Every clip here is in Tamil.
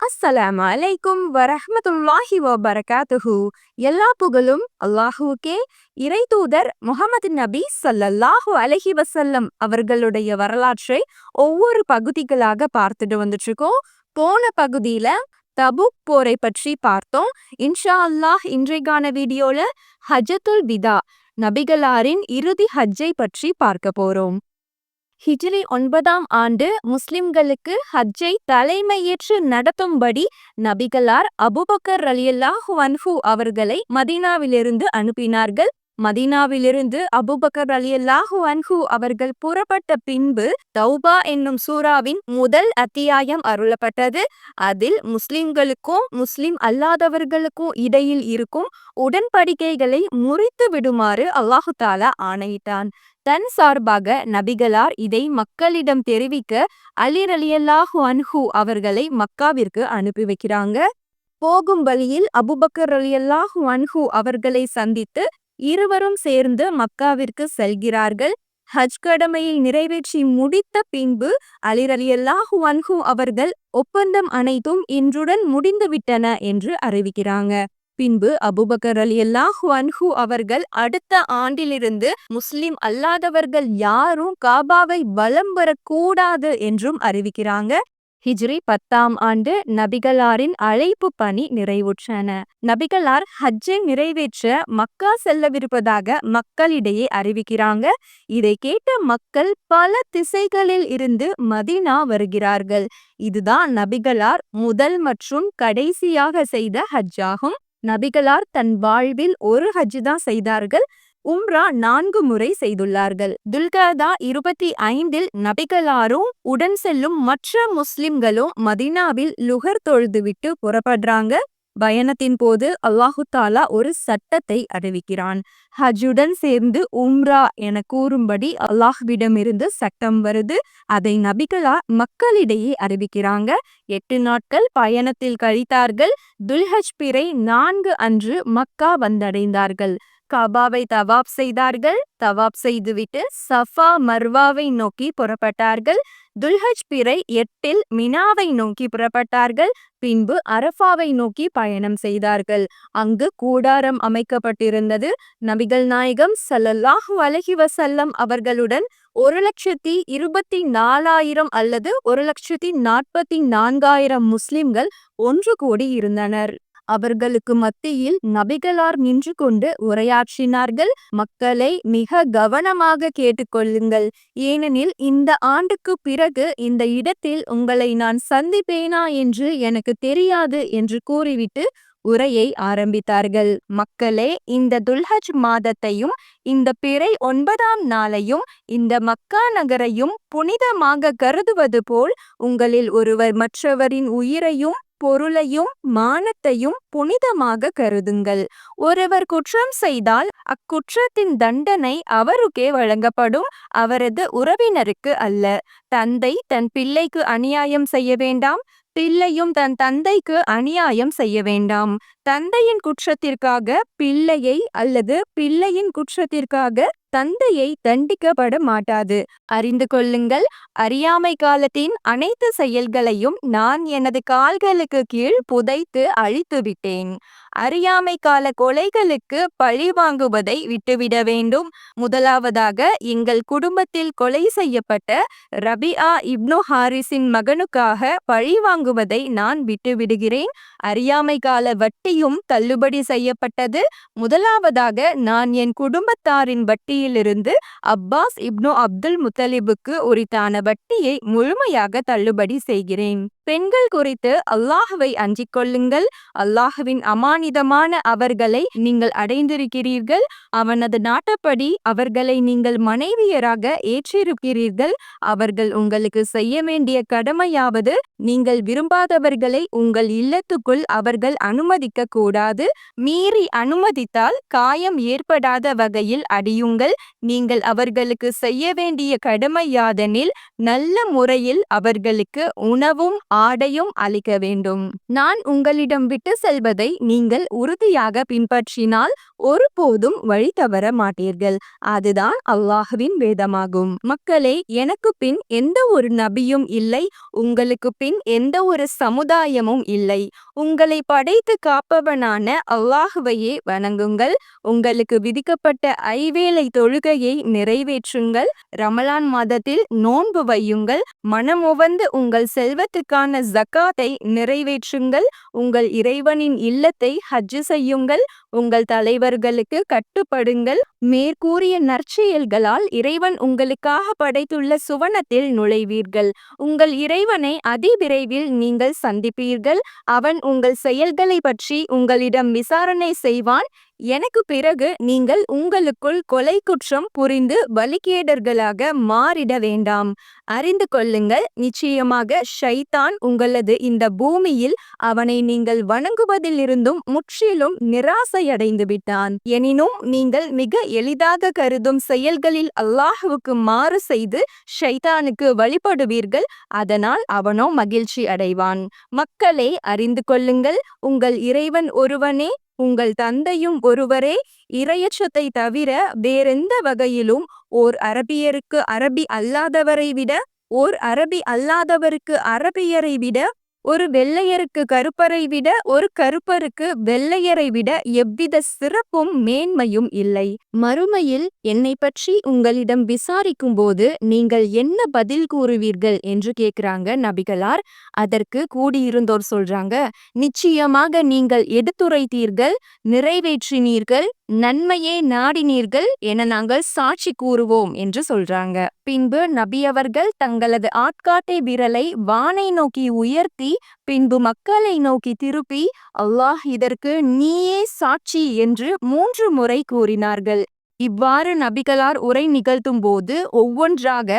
அஸ்ஸலாம் அலைக்கும் வரஹமத்துல்லாஹி வபரகாத்துஹு. எல்லா புகழும் அல்லாஹுவுக்கே. இறைதூதர் முகமது நபி சல்லல்லாஹு அலஹி வசல்லம் அவர்களுடைய வரலாற்றை ஒவ்வொரு பகுதிகளாக பார்த்துட்டு வந்துட்டு இருக்கோம் போன பகுதியில தபுக் போரை பற்றி பார்த்தோம். இன்ஷா அல்லாஹ் இன்றைக்கான வீடியோல ஹஜத்துல் விதா நபிகளாரின் இறுதி ஹஜ்ஜை பற்றி பார்க்க போறோம். ஹிஜ்ரி ஒன்பதாம் ஆண்டு முஸ்லிம்களுக்கு ஹஜ்ஜை தலைமையேற்று நடத்தும்படி நபிகளார் அபுபக்கர் ரலியல்லாஹு அன்ஹு அவர்களை மதீனாவிலிருந்து அனுப்பினார்கள். மதீனாவிலிருந்து அபுபக்கர் அலியல்லாஹு அன்ஹு அவர்கள் புறப்பட்ட பின்பு தௌபா என்னும் சூறாவின் முதல் அத்தியாயம் அருளப்பட்டது. அதில் முஸ்லிம்களுக்கும் முஸ்லிம் அல்லாதவர்களுக்கும் இடையில் இருக்கும் உடன்படிக்கைகளை முறித்து விடுமாறு அல்லாஹு தாலா ஆணையிட்டான். தன் சார்பாக நபிகளார் இதை மக்களிடம் தெரிவிக்க அலிர் அலியல்லாஹு அன்ஹு அவர்களை மக்காவிற்கு அனுப்பி வைக்கிறாங்க. போகும் வழியில் அபுபக்கர் அலியல்லாஹு அன்ஹு அவர்களை சந்தித்து இருவரும் சேர்ந்து மக்காவிற்கு செல்கிறார்கள். ஹஜ் கடமையை நிறைவேற்றி முடித்த பின்பு அலிர் அலியல்லாஹு அன்ஹு அவர்கள் ஒப்பந்தம் அனைத்தும் இன்றுடன் முடிந்துவிட்டன என்று அறிவிக்கிறாங்க. பின்பு அபுபக்கர் அலி அல்லாஹு அன்ஹு அவர்கள் அடுத்த ஆண்டிலிருந்து முஸ்லிம் அல்லாதவர்கள் யாரும் காபாவை வலம் வரக்கூடாது என்றும் அறிவிக்கிறாங்க. ஹிஜ்ரி பத்தாம் ஆண்டு நபிகளாரின் அழைப்பு பணி நிறைவுற்றன. நபிகளார் ஹஜ்ஜை நிறைவேற்ற மக்கா செல்லவிருப்பதாக மக்களிடையே அறிவிக்கிறாங்க. இதை கேட்ட மக்கள் பல திசைகளில் இருந்து மதினா வருகிறார்கள். இதுதான் நபிகளார் முதல் மற்றும் கடைசியாக செய்த ஹஜ்ஜாகும். நபிகளார் தன் வாழ்வில் ஒரு ஹஜ் தான் செய்தார்கள் உம்ரா நான்கு முறை செய்துள்ளார்கள். துல்கதா இருபத்தி ஐந்தில் நபிகளாரும் உடன் செல்லும் மற்ற முஸ்லிம்களும் மதினாவில் லுகர் தொழுதுவிட்டு புறப்படுறாங்க. பயணத்தின் போது அல்லாஹு தாலா ஒரு சட்டத்தை அறிவிக்கிறான். ஹஜ்ஜுடன் சேர்ந்து உம்ரா என கூறும்படி அல்லாஹ்விடமிருந்து சட்டம் வருது. அதை நபிகளா மக்களிடையே அறிவிக்கிறாங்க. எட்டு நாட்கள் பயணத்தில் கழித்தார்கள். துல்ஹஜ் பிறை நான்கு அன்று மக்கா வந்தடைந்தார்கள். கபாவை தவாப் செய்தார்கள். தவாப் செய்துவிட்டு சஃபா மர்வாவை நோக்கி புறப்பட்டார்கள். துல்ஹஜ் பிறை எட்டில் மினாவை நோக்கி புறப்பட்டார்கள். பின்பு அரஃபாவை நோக்கி பயணம் செய்தார்கள். அங்கு கூடாரம் அமைக்கப்பட்டிருந்தது. நபிகள் நாயகம் சல்லல்லாஹு அலஹி வசல்லம் அவர்களுடன் ஒரு லட்சத்தி இருபத்தி நாலாயிரம் அல்லது ஒரு லட்சத்தி நாற்பத்தி நான்காயிரம் முஸ்லிம்கள் ஒன்று கூடி இருந்தனர். அவர்களுக்கு மத்தியில் நபிகளார் நின்று கொண்டு உரையாற்றினார்கள். மக்களை மிக கவனமாக கேட்டுக்கொள்ளுங்கள். ஏனெனில் இந்த ஆண்டுக்கு பிறகு இந்த இடத்தில் உங்களை நான் சந்திப்பேனா என்று எனக்கு தெரியாது என்று கூறிவிட்டு உரையை ஆரம்பித்தார்கள். மக்களே இந்த துல்ஹஜ் மாதத்தையும் இந்த பிறை ஒன்பதாம் நாளையும் இந்த மக்கா நகரையும் புனிதமாக கருதுவது போல் உங்களில் ஒருவர் மற்றவரின் உயிரையும் பொருளையும் மானத்தையும் புனிதமாக கருதுங்கள். ஒருவர் குற்றம் செய்தால் அக்குற்றத்தின் தண்டனை அவருக்கே வழங்கப்படும். அவரது உறவினருக்கு அல்ல. தந்தை தன் பிள்ளைக்கு அநியாயம் செய்ய வேண்டாம். பிள்ளையும் தன் தந்தைக்கு அநியாயம் செய்ய வேண்டாம். தந்தையின் குற்றத்திற்காக பிள்ளையை அல்லது பிள்ளையின் குற்றத்திற்காக தந்தையை தண்டிக்கப்பட மாட்டாது. அறிந்து கொள்ளுங்கள் அறியாமை காலத்தின் அனைத்து செயல்களையும் நான் எனது கால்களுக்கு கீழ் புதைத்து அழித்து விட்டேன் அறியாமை கால கொலைகளுக்கு பழி வாங்குவதை விட்டுவிட வேண்டும். முதலாவதாக எங்கள் குடும்பத்தில் கொலை செய்யப்பட்ட ரபியா இப்னு ஹாரிஸின் மகனுக்காக பழி வாங்குவதை நான் விட்டுவிடுகிறேன். அறியாமை கால வட்டியும் தள்ளுபடி செய்யப்பட்டது. முதலாவதாக நான் என் குடும்பத்தாரின் வட்டியிலிருந்து அப்பாஸ் இப்னு அப்துல் முத்தலிபுக்கு உரித்தான வட்டியை முழுமையாக தள்ளுபடி செய்கிறேன். பெண்கள் குறித்து அல்லாஹுவை அஞ்சிக் கொள்ளுங்கள். அல்லாஹுவின் அமானிதமான அவர்களை நீங்கள் அடைந்திருக்கிறீர்கள். அவனது நாட்டப்படி அவர்களை நீங்கள் மனைவியராக ஏற்றிருக்கிறீர்கள். அவர்கள் உங்களுக்கு செய்ய வேண்டிய கடமையாவது நீங்கள் விரும்பாதவர்களை உங்கள் இல்லத்துக்குள் அவர்கள் அனுமதிக்க கூடாது. மீறி அனுமதித்தால் காயம் ஏற்படாத வகையில் அடியுங்கள். நீங்கள் அவர்களுக்கு செய்ய வேண்டிய கடமையாதனில் நல்ல முறையில் அவர்களுக்கு உணவும் ஆடையும் அளிக்க வேண்டும். நான் உங்களிடம் விட்டு செல்வதை நீங்கள் உறுதியாக பின்பற்றினால் ஒருபோதும் வழி தவற மாட்டீர்கள். அதுதான் அல்லாஹுவின் வேதமாகும். மக்களே எனக்கு பின் எந்த ஒரு நபியும் இல்லை. உங்களுக்கு பின் எந்த ஒரு சமுதாயமும் இல்லை. உங்களை படைத்து காப்பவனான அல்லாஹுவையே வணங்குங்கள். உங்களுக்கு விதிக்கப்பட்ட ஐவேளை தொழுகையை நிறைவேற்றுங்கள். ரமலான் மாதத்தில் நோன்பு வையுங்கள். மனமுவந்து உங்கள் செல்வத்துக்கான ஜக்காத்தை நிறைவேற்றுங்கள். உங்கள் இறைவனின் இல்லத்தை ஹஜ்ஜு செய்யுங்கள். உங்கள் தலைவர்களுக்கு கட்டுப்படுங்கள். மேற்கூறிய நற்செயல்களால் இறைவன் உங்களுக்காக படைத்துள்ள சுவனத்தில் நுழைவீர்கள். உங்கள் இறைவனை அதிவிரைவில் நீங்கள் சந்திப்பீர்கள். அவன் உங்கள் செயல்களை பற்றி உங்களிடம் விசாரணை செய்வான். எனக்கு பிறகு நீங்கள் உங்களுக்குள் கொலை குற்றம் புரிந்து வலிகேடர்களாக மாறிட வேண்டாம். அறிந்து கொள்ளுங்கள் நிச்சயமாக ஷைத்தான் உங்களது இந்த பூமியில் அவனை நீங்கள் வணங்குவதிலிருந்தும் முற்றிலும் நிராசையடைந்து விட்டான் எனினும் நீங்கள் மிக எளிதாக கருதும் செயல்களில் அல்லாஹுவுக்கு மாறு செய்து ஷைத்தானுக்கு வழிபடுவீர்கள் அதனால் அவனோ மகிழ்ச்சி அடைவான். மக்களே அறிந்து கொள்ளுங்கள் உங்கள் இறைவன் ஒருவனே உங்கள் தந்தையும் ஒருவரே இரையச்சத்தை தவிர வேறெந்த வகையிலும் ஓர் அரபியருக்கு அரபி அல்லாதவரை விட ஓர் அரபி அல்லாதவருக்கு அரபியரை விட ஒரு வெள்ளையருக்கு கருப்பரை விட ஒரு கருப்பருக்கு வெள்ளையரை விட எவ்வித சிறப்பும் மேன்மையும் இல்லை. மறுமையில் என்னை பற்றி உங்களிடம் விசாரிக்கும் போது நீங்கள் என்ன பதில் கூறுவீர்கள் என்று கேட்கிறாங்க நபிகளார். அதற்கு கூடியிருந்தோர் சொல்றாங்க நிச்சயமாக நீங்கள் எடுத்துரைத்தீர்கள் நிறைவேற்றினீர்கள் நன்மையே நாடினீர்கள் என நாங்கள் சாட்சி கூறுவோம் என்று சொல்றாங்க. பின்பு நபியவர்கள் தங்களது ஆட்காட்டை விரலை வானை நோக்கி உயர்த்தி பின்பு மக்களை நோக்கி திருப்பி அல்லாஹ் இதற்கு நீயே சாட்சி என்று மூன்று முறை கூறினார்கள். இவ்வாறு நபிகளார் உரை நிகழ்த்தும் போது ஒவ்வொன்றாக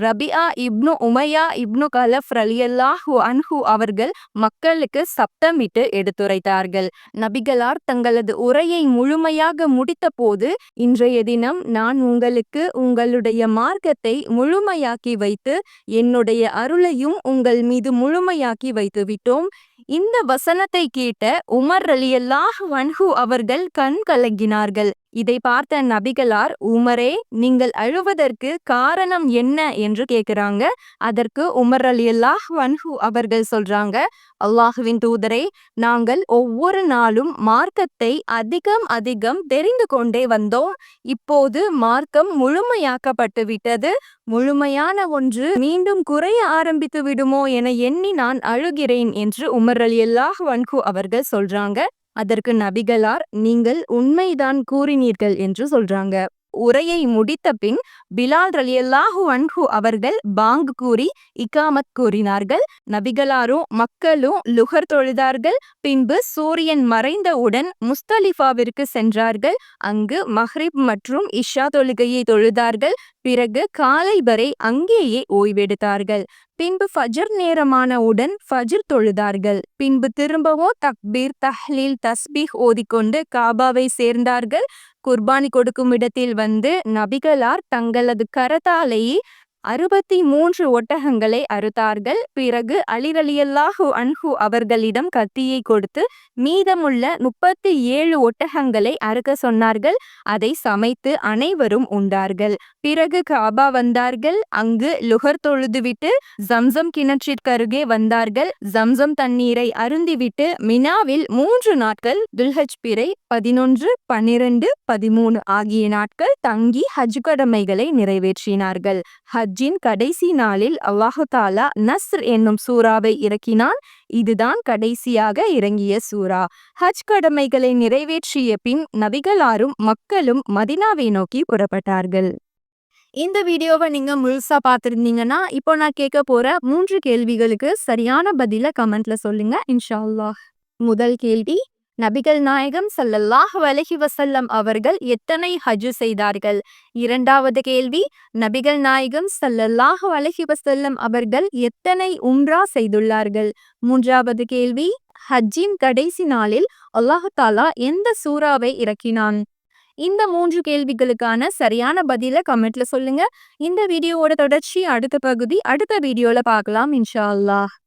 ரபியா இப்னு உமையா இப்னு கலஃப் ரலியல்லாஹு அன்ஹு அவர்கள் மக்களுக்கு சப்தமிட்டு எடுத்துரைத்தார்கள். நபிகளார் தங்களது உரையை முழுமையாக முடித்த போது இன்றைய தினம் நான் உங்களுக்கு உங்களுடைய மார்க்கத்தை முழுமையாக்கி வைத்து என்னுடைய அருளையும் உங்கள் மீது முழுமையாக்கி வைத்து விட்டோம். இந்த வசனத்தை கேட்ட உமர் அலியல்லாஹ் வன்ஹு அவர்கள் கண் கலங்கினார்கள். இதை பார்த்த நபிகளார் உமரே நீங்கள் அழுவதற்கு காரணம் என்ன? என்று கேட்கிறாங்க. அதற்கு உமர் அலி அல்லாஹ் வன்ஹு அவர்கள் சொல்றாங்க அல்லாஹுவின் தூதரை நாங்கள் ஒவ்வொரு நாளும் மார்க்கத்தை அதிகம் அதிகம் தெரிந்து கொண்டே வந்தோம். இப்போது மார்க்கம் முழுமையாக்கப்பட்டு விட்டது. முழுமையான ஒன்று மீண்டும் குறைய ஆரம்பித்து விடுமோ என எண்ணி நான் அழுகிறேன் என்று உமர் அலி அல்லாஹ் வன்ஹு அவர்கள் சொல்றாங்க. அதற்கு நபிகளார் நீங்கள் உண்மைதான் கூறினீர்கள் என்று சொல்றாங்க. உரையை முடித்த பின் பிலால் ரலியல்லாஹு அன்ஹு அவர்கள் பாங் கூறி இக்காமத் கூறினார்கள். நபிகளாரும் மக்களும் லுகர் தொழுதார்கள். பின்பு சூரியன் மறைந்தவுடன் முஸ்தலிஃபாவிற்கு சென்றார்கள். அங்கு மஹ்ரிப் மற்றும் இஷா தொழுகையை தொழுதார்கள். பிறகு காலை வரை அங்கேயே ஓய்வெடுத்தார்கள். பின்பு ஃபஜர் நேரமானவுடன் ஃபஜர் தொழுதார்கள். பின்பு திரும்பவோ தக்பீர் தஹ்லீல் தஸ்பீஹ் ஓதிக்கொண்டு காபாவை சேர்ந்தார்கள். குர்பானி கொடுக்கும் இடத்தில் வந்து நபிகளார் தங்களது கரத்தாலேயே அறுபத்தி மூன்று ஒட்டகங்களை அறுத்தார்கள். பிறகு அலிரலியல்லாஹு அன்ஹு அவர்களிடம் கத்தியை கொடுத்து மீதமுள்ள முப்பத்தி ஏழு ஒட்டகங்களை அறுக்க சொன்னார்கள். அதை சமைத்து அனைவரும் உண்டார்கள். பிறகு காபா வந்தார்கள். அங்கு லுகர் தொழுதுவிட்டு ஜம்சம் கிணற்றிற்கருகே வந்தார்கள். ஜம்சம் தண்ணீரை அருந்திவிட்டு மினாவில் மூன்று நாட்கள் துல்ஹஜ் பிறை பதினொன்று பன்னிரண்டு பதிமூணு ஆகிய நாட்கள் தங்கி ஹஜ் கடமைகளை நிறைவேற்றினார்கள். ஹஜ் ஹஜ்ஜின் கடைசி நாளில் அல்லாஹாலா நஸ்ர் என்னும் சூறாவை இறக்கினான். இதுதான் கடைசியாக இறங்கிய சூரா ஹஜ் கடமைகளை நிறைவேற்றிய பின் நபிகளாரும் மக்களும் மதினாவை நோக்கி புறப்பட்டார்கள். இந்த வீடியோவை நீங்க முழுசா பார்த்துருந்தீங்கன்னா இப்போ நான் கேட்க போற மூன்று கேள்விகளுக்கு சரியான பதில கமெண்ட்ல சொல்லுங்க. இன்ஷா அல்லாஹ். முதல் கேள்வி நபிகள் நாயகம் சல்லல்லாஹ் அலஹி வசல்லம் அவர்கள் எத்தனை ஹஜ் செய்தார்கள்? இரண்டாவது கேள்வி நபிகள் நாயகம் சல்லல்லாஹ் அலஹி வசல்லம் அவர்கள் எத்தனை உம்ரா செய்துள்ளார்கள்? மூன்றாவது கேள்வி ஹஜ்ஜின் கடைசி நாளில் அல்லாஹு தாலா எந்த சூறாவை இறக்கினான்? இந்த மூன்று கேள்விகளுக்கான சரியான பதில கமெண்ட்ல சொல்லுங்க. இந்த வீடியோவோட தொடர்ச்சி அடுத்த பகுதி அடுத்த வீடியோல பார்க்கலாம் இன்ஷா அல்லாஹ்.